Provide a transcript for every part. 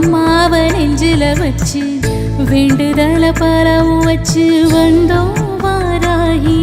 அம்மாவ நெஞ்சில வச்சு வேண்டுதல பரவு வச்சு வந்தோம் வாராகி.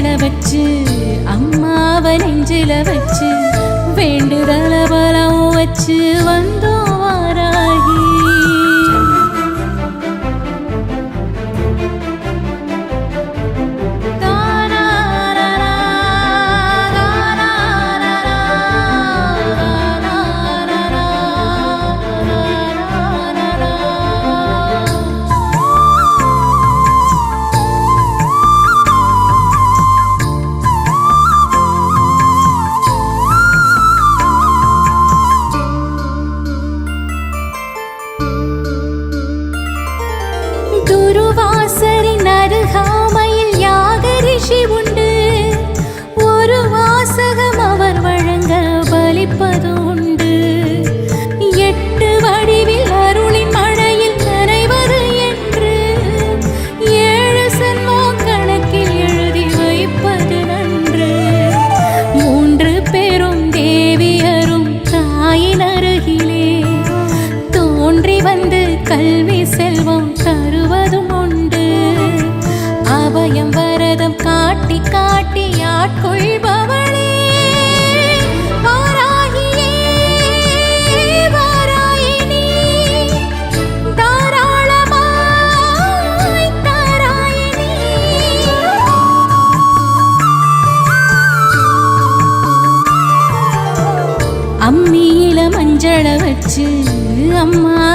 மஞ்சள வச்சு அம்மாவ நெஞ்சில வச்சு வேண்டுதல பலம் வச்சு வந்து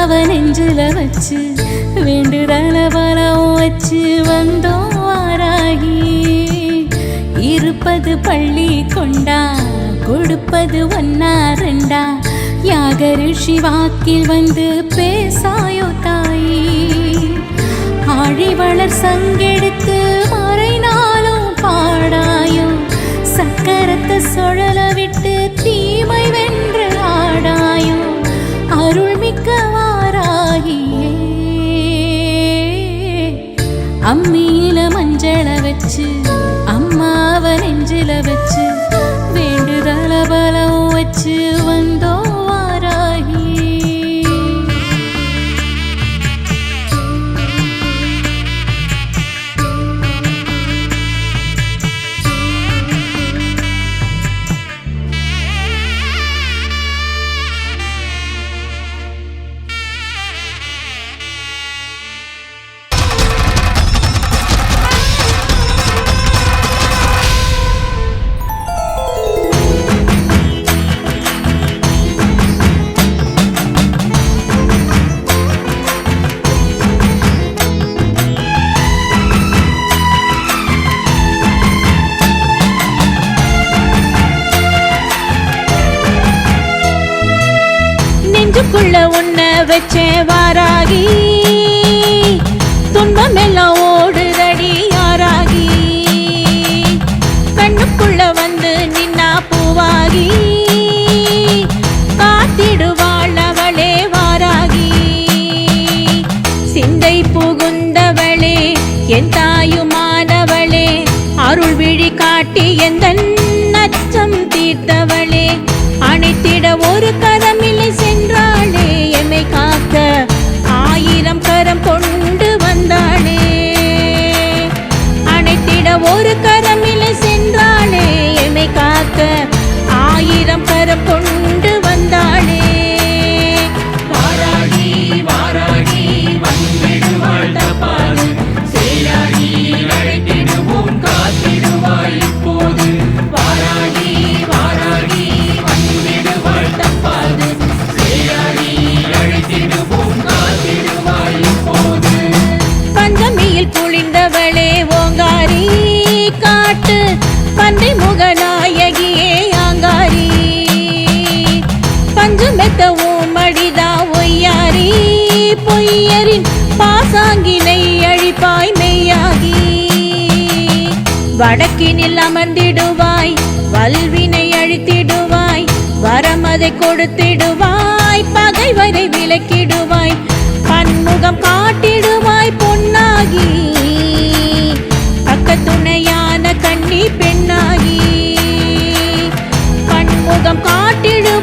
அம்மாவ நெஞ்சில வச்சு வேண்டுதல பலம் வச்சு வந்தோம் வாராகி. இருப்பது பள்ளி கொண்டா கொடுப்பது ஒன்னா ரெண்டா. யாக ரிஷி வாக்கில் வந்து பேசாயோ தாயி. ஆழிவளர் சங்கெடுத்து மறைனாலும் பாடாயோ. சக்கரத்தை சுழல விட்டு தீம அம்மியில மஞ்சள வச்சு அம்மாவ நெஞ்சில வச்சு எனக்குள்ள உன்ன வச்சே வாராகி. துன்பம் எல்லாம் ஓடுதடி யாராகி. கண்ணுக்குள்ள வந்து நின்னா பூவாகி. காத்திடுவாள் அவளே வாராகி. சிந்தை புகுந்தவளே என் தாயுமானவளே அருள் விழி காட்டி எந்த நச்சம் தீர்த்தவளே அணைத்திட ஒரு கரமில்லை வடக்கினில் அமர்ந்திடுவாய் வல்வினை அழித்திடுவாய் வரமதை கொடுத்திடுவாய் பகைவரை விலக்கிடுவாய் பன்முகம் காட்டிடுவாய் பொன்னாகி பக்கத்துணையான கண்ணி பெண்ணாகி பன்முகம் காட்டிடு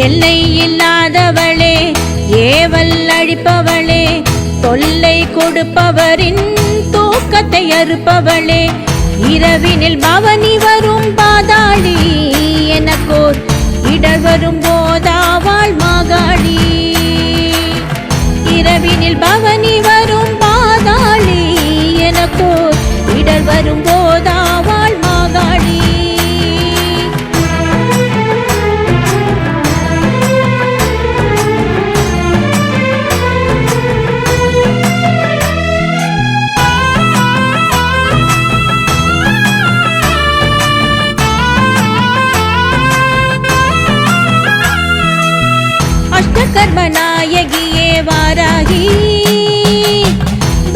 எல்லை இல்லாதவளே ஏவல் அழிப்பவளே தொல்லை கொடுப்பவரின் தூக்கத்தை அறுப்பவளே இரவினில் பவனி வரும் பாதாளி எனக்கோர் இடர் வரும் போதாவாள் மாகாளி. இரவினில் பவனி வரும் பாதாளி எனக்கோர் இடர் வரும்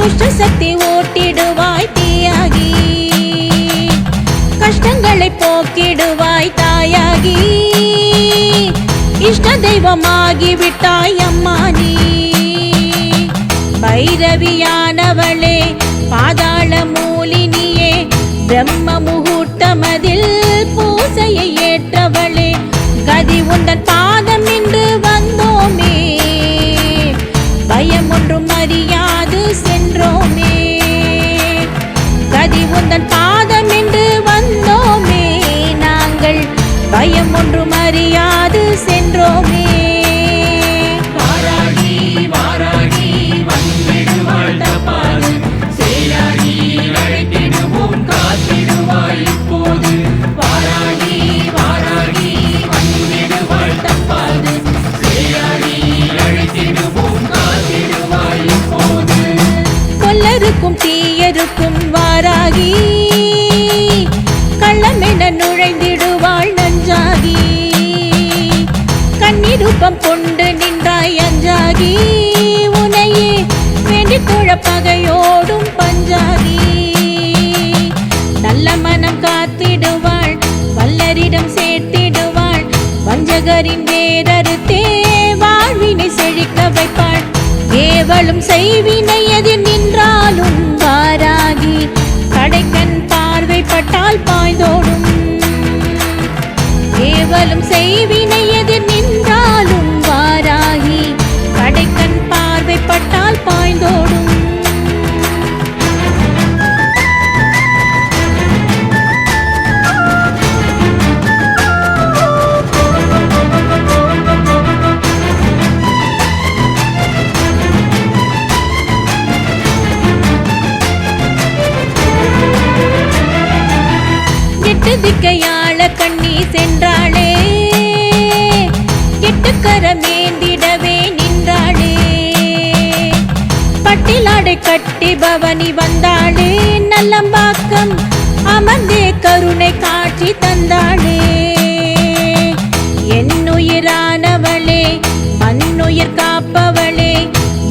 துஷ்ட சக்தி ஓட்டிடுவாய் தீயாகி. கஷ்டங்களை போக்கிடுவாய் தாயாகி. இஷ்ட தெய்வமாகி விட்டாய் அம்மா நீ பைரவியானவளே பாதாள மூலினியே பிரம்ம முகூர்த்தமதில் பூசையை ஏற்றவளே. கதி உந்தன் பாதம் நின்று கதி உந்தன் பஞ்சாதி உனையே வேண்டி குழப்பகையோடும் பஞ்சாதி நல்ல மனம் காத்திடுவாள் வல்லரிடம் சேர்த்திடுவாள் வஞ்சகரின் வேரறுத்தே வாழ்வினை செழிக்க வைப்பாள். ஏவலும் செய்வினை எதிர் நின்றாலும் வாராகி கடைக்கண் பார்வைப்பட்டால் பாய்ந்தோடும். ஏவலும் செய்வி காட்சி என்னுயிரானவளே மண்ணுயிர் காப்பவளே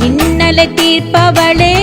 இன்னலை தீர்ப்பவளே.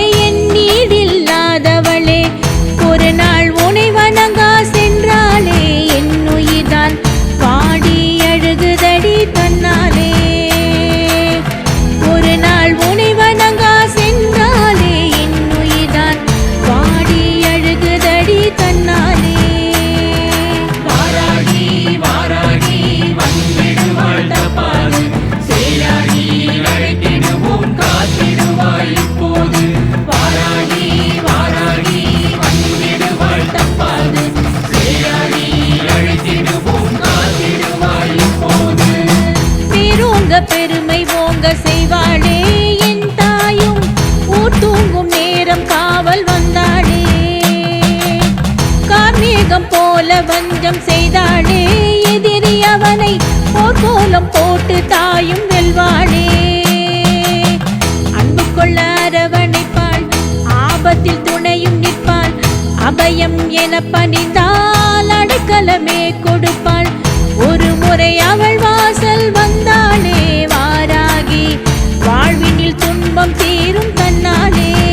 துணையும் நிற்பாள். அபயம் என பணிந்தால் அடைக்கலமே கொடுப்பாள். ஒரு முறை அவள் வாசல் வந்தாளே வாராகி. வாழ்வினில் துன்பம் தீரும் தன்னாலே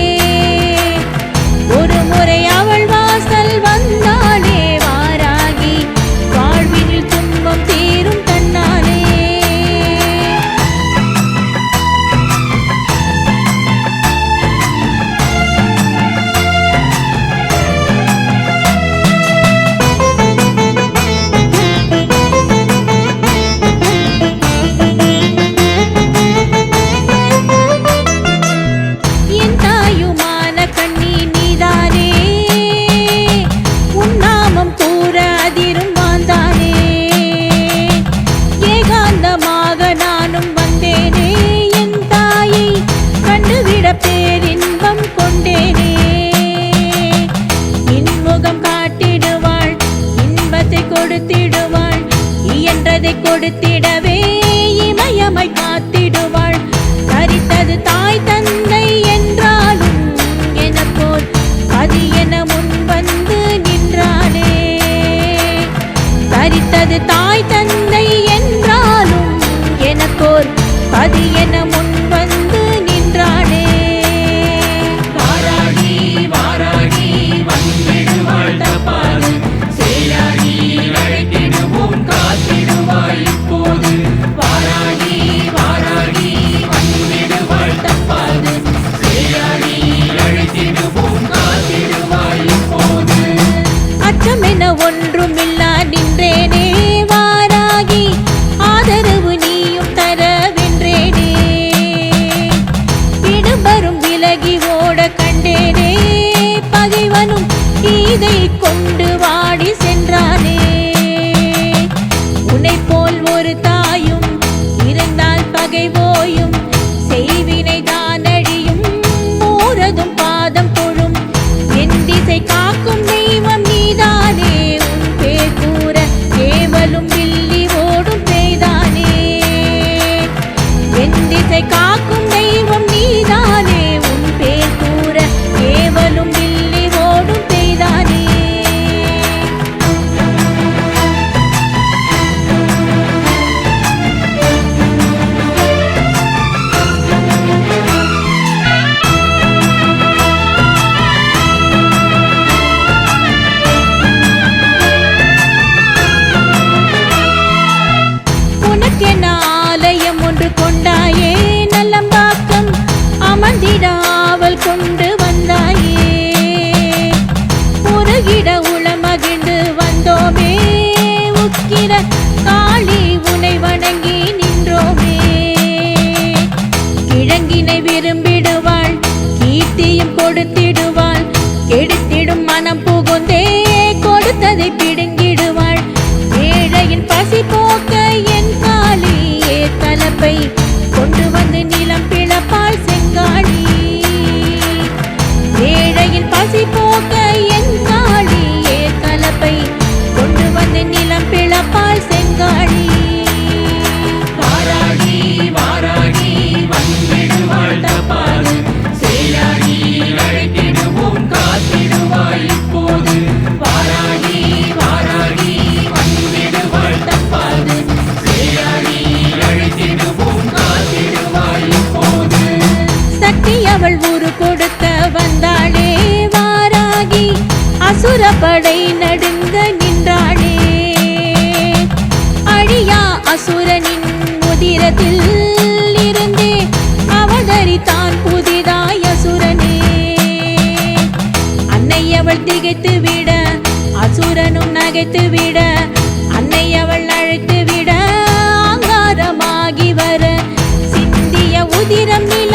அசுரப்படை நடுங்க நின்றாளே அழியா அசுரனின் உதிரத்தில் இருந்தே அவதரித்தான் புதிதாய் அசுரனே. அன்னை அவள் திகைத்து விட அசுரனும் நகைத்து விட அன்னை அவள் அழைத்து விட ஆங்காரமாகி வர சிந்திய உதிரம் நில